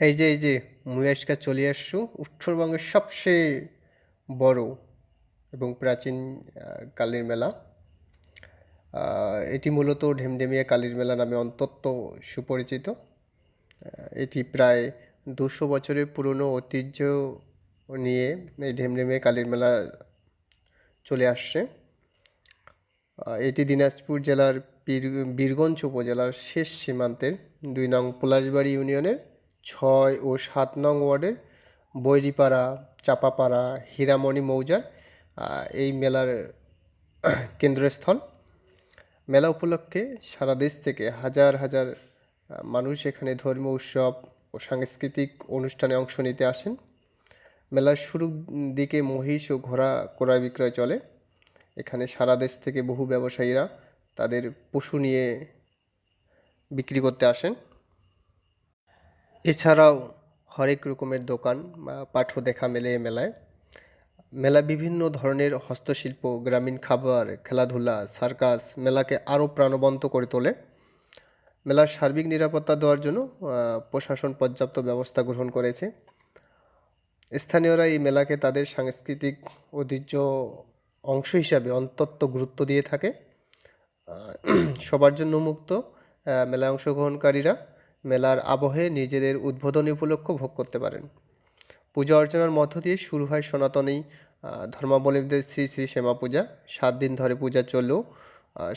এই যে এই যে মুই আজকে চলে আসছু, উত্তরবঙ্গের সবচেয়ে বড় এবং প্রাচীন কালীর মেলা। এটি মূলত ঢেমঢেমিয়া কালীর মেলা নামে অন্তত সুপরিচিত। এটি প্রায় দুশো বছরের পুরনো ঐতিহ্য নিয়ে এই ঢেমঢেমিয়া কালীর মেলা চলে আসছে। এটি দিনাজপুর জেলার বীরগঞ্জ উপজেলার শেষ সীমান্তের দুই নং পলাশবাড়ি ইউনিয়নের ছয় ও সাত নং ওয়ার্ডের বৈরিপাড়া, চাপাপাড়া, হীরামণি মৌজার এই মেলার কেন্দ্রস্থল। মেলা উপলক্ষে সারা দেশ থেকে হাজার হাজার মানুষ এখানে ধর্মীয় উৎসব ও সাংস্কৃতিক অনুষ্ঠানে অংশ নিতে আসেন। মেলার শুরুর দিকে মহিষ ও ঘোড়া ক্রয় বিক্রয় চলে। এখানে সারা দেশ থেকে বহু ব্যবসায়ীরা তাদের পশু নিয়ে বিক্রি করতে আসেন। এছাড়াও হরেক রকমের দোকান বা দেখা মেলে মেলায়। মেলা বিভিন্ন ধরনের হস্তশিল্প, গ্রামীণ খাবার, খেলাধুলা, সার্কাস মেলাকে আরও প্রাণবন্ত করে তোলে। মেলার সার্বিক নিরাপত্তা দেওয়ার জন্য প্রশাসন পর্যাপ্ত ব্যবস্থা গ্রহণ করেছে। স্থানীয়রা এই মেলাকে তাদের সাংস্কৃতিক ঐতিহ্য অংশ হিসাবে অন্তত গুরুত্ব দিয়ে থাকে। সবার জন্য মুক্ত মেলায় অংশগ্রহণকারীরা মেলার আবহে নিজেদের উদ্বোধনী উপলক্ষ ভোগ করতে পারেন। পূজা অর্চনার মধ্য দিয়ে শুরু হয় সনাতনী ধর্মাবলম্বীদের শ্রী শ্রী শ্যামা পূজা। সাত দিন ধরে পূজা চললেও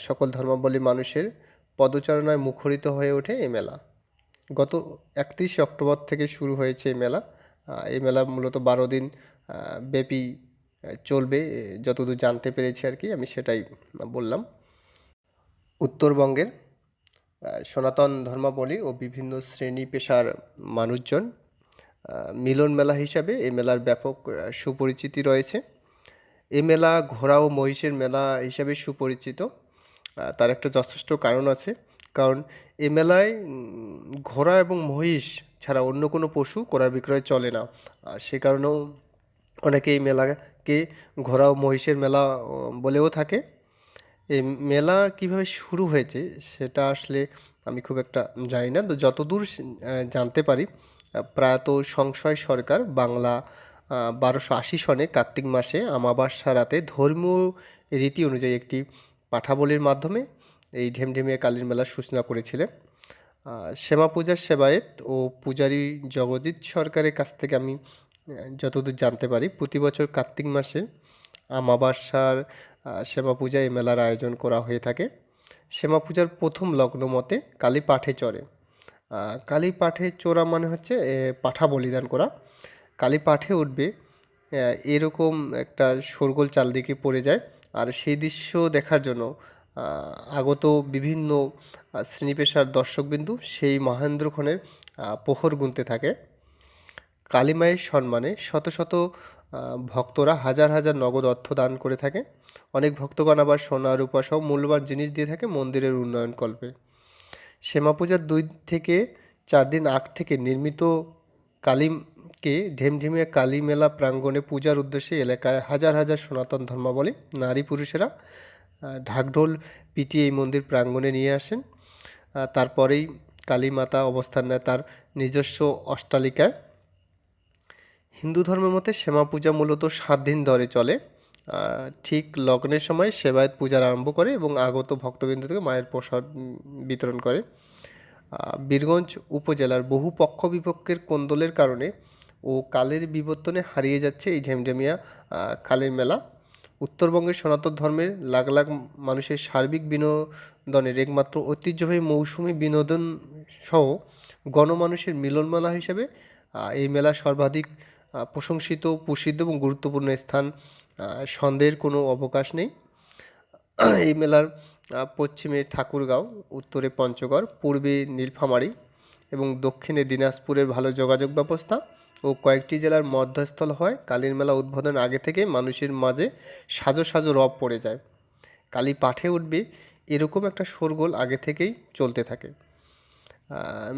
সকল ধর্মাবলম্বী মানুষের পদচারণায় মুখরিত হয়ে ওঠে এই মেলা। গত একত্রিশে অক্টোবর থেকে শুরু হয়েছে এই মেলা। এই মেলা মূলত বারো দিন ব্যাপী চলবে যতদূর জানতে পেরেছি আর কি, আমি সেটাই বললাম। উত্তরবঙ্গের সনাতন ধর্মাবলী ও বিভিন্ন শ্রেণি পেশার মানুষজন মিলন মেলা হিসাবে এই মেলার ব্যাপক সুপরিচিতি রয়েছে। এই মেলা ঘোড়া ও মহিষের মেলা হিসাবে সুপরিচিত। তার একটা যথেষ্ট কারণ আছে। কারণ এ মেলায় ঘোড়া এবং মহিষ ছাড়া অন্য কোনো পশু ক্রয় বিক্রয় চলে না। সে কারণেও অনেকে এই মেলাকে ঘোড়া ও মহিষের মেলা বলেও থাকে। এই মেলা কীভাবে শুরু হয়েছে সেটা আসলে আমি খুব একটা জানি না। তো যতদূর জানতে পারি প্রয়াত সংশয় সরকার বাংলা বারোশো আশি সনে কার্তিক মাসে আমাবাস্যা রাতে ধর্মীয় রীতি অনুযায়ী একটি পাঠাবলির মাধ্যমে এই ঢেমঢেমিয়া কালীর মেলার সূচনা করেছিলেন। শ্যামা পূজার সেবায়েত ও পূজারী জগজিৎ সরকারের কাছ থেকে আমি যতদূর জানতে পারি প্রতি বছর কার্তিক মাসে আমাবাস্যার আহ, শ্যামা পূজায় এই মেলার আয়োজন করা হয়ে থাকে। শ্যামা পূজার প্রথম লগ্ন মতে কালী পাঠে চড়ে। কালী পাঠে চোরা মানে হচ্ছে পাঠা বলিদান করা। কালী পাঠে উঠবে এরকম একটা শোরগোল চালদিকে পড়ে যায়। আর সেই দৃশ্য দেখার জন্য আগত বিভিন্ন আহ, শ্রেণি পেশার দর্শকবিন্দু সেই মহেন্দ্রক্ষণের প্রহর গুনতে থাকে। কালীমায়ের সম্মানে শত শত ভক্তরা হাজার হাজার নগদ অর্থ দান করে থাকে। অনেক ভক্তগণ আবার সোনা, রূপা সহ মূল্যবান জিনিস দিয়ে থাকে মন্দিরের উন্নয়ন কল্পে। শ্যামা পূজার দুই থেকে চার দিন আগ থেকে নির্মিত কালীকে ঢেমঢেমিয়া কালী মেলা প্রাঙ্গণে পূজার উদ্দেশ্যে এলাকায় হাজার হাজার সনাতন ধর্মাবলী নারী পুরুষেরা ঢাকঢোল পিটিয়ে এই মন্দির প্রাঙ্গণে নিয়ে আসেন। তারপরেই কালী মাতা অবস্থান নেয় তার নিজস্ব অট্টালিকায় হিন্দু ধর্মের মতে শ্যামা পূজা মূলত সাত দিন ধরে চলে। ঠিক লগ্নের সময় সেবায়ত পূজার আরম্ভ করে এবং আগত ভক্তবৃন্দ থেকে মায়ের প্রসাদ বিতরণ করে। বীরগঞ্জ উপজেলার বহু পক্ষ বিপক্ষের কোন্দলের কারণে ও কালের বিবর্তনে হারিয়ে যাচ্ছে এই ঝেমঝেমিয়া কালের মেলা। উত্তরবঙ্গের সনাতন ধর্মের লাখ লাখ মানুষের সার্বিক বিনোদনের একমাত্র ঐতিহ্যবাহী মৌসুমি বিনোদন সহ গণমানুষের মিলনমেলা হিসেবে এই মেলা সর্বাধিক প্রশংসিত, প্রসিদ্ধ এবং গুরুত্বপূর্ণ স্থান। সন্দেহের কোনো অবকাশ নেই। এই মেলার পশ্চিমে ঠাকুরগাঁও, উত্তরে পঞ্চগড়, পূর্বে নীলফামারী এবং দক্ষিণে দিনাজপুরের ভালো যোগাযোগ ব্যবস্থা ও কয়েকটি জেলার মধ্যস্থল হয়। কালীর মেলা উদ্বোধন আগে থেকে মানুষের মাঝে সাজো সাজো রব পড়ে যায়। কালী পাঠে উঠবে এরকম একটা শোরগোল আগে থেকেই চলতে থাকে।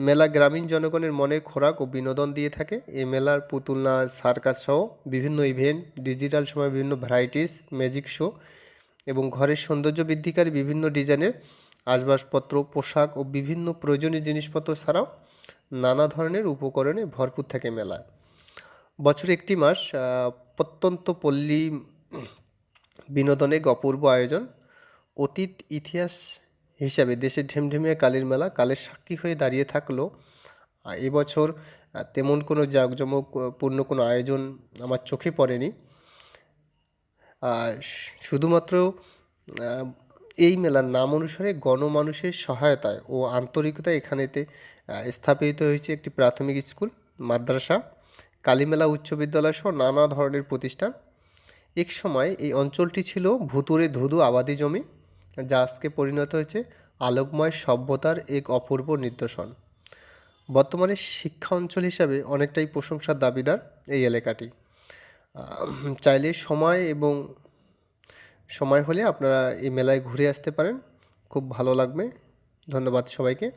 মেলা গ্রামীণ জনগণের মনের খোরাক ও বিনোদন দিয়ে থাকে। এই মেলার পুতুল নাচ সার্কাস সহ বিভিন্ন ইভেন্ট ডিজিটাল সময় বিভিন্ন ভ্যারাইটিস ম্যাজিক শো এবং ঘরের সৌন্দর্য বৃদ্ধিকারী বিভিন্ন ডিজাইনের আসবাবপত্র, পোশাক ও বিভিন্ন প্রয়োজনীয় জিনিসপত্র ছাড়াও নানা ধরনের উপকরণে ভরপুর থাকে মেলা বছরে একটি মাস প্রত্যন্ত পল্লী বিনোদনে অপূর্ব আয়োজন। অতীত ইতিহাস হিসাবে দেশের ঢেমঢেমিয়া কালীর মেলা কালের সাক্ষী হয়ে দাঁড়িয়ে থাকল। এবছর তেমন কোনো জাঁকজমক পূর্ণ কোনো আয়োজন আমার চোখে পড়েনি। শুধুমাত্র এই মেলার নাম অনুসারে গণমানুষের সহায়তায় ও আন্তরিকতায় এখানেতে স্থাপিত হয়েছে একটি প্রাথমিক স্কুল, মাদ্রাসা, কালীমেলা উচ্চ বিদ্যালয় সহ নানা ধরনের প্রতিষ্ঠান। এক সময় এই অঞ্চলটি ছিল ভুতুরে ধুধু আবাদি জমি। যা আজকে পরিণত হয়েছে আলোকময় সভ্যতার এক অপূর্ব নিদর্শন। বর্তমানে শিক্ষা অঞ্চল হিসাবে অনেকটাই প্রশংসার দাবিদার এই এলাকাটি। চাইলে সময় এবং সময় হলে আপনারা এই মেলায় ঘুরে আসতে পারেন। খুব ভালো লাগবে। ধন্যবাদ সবাইকে।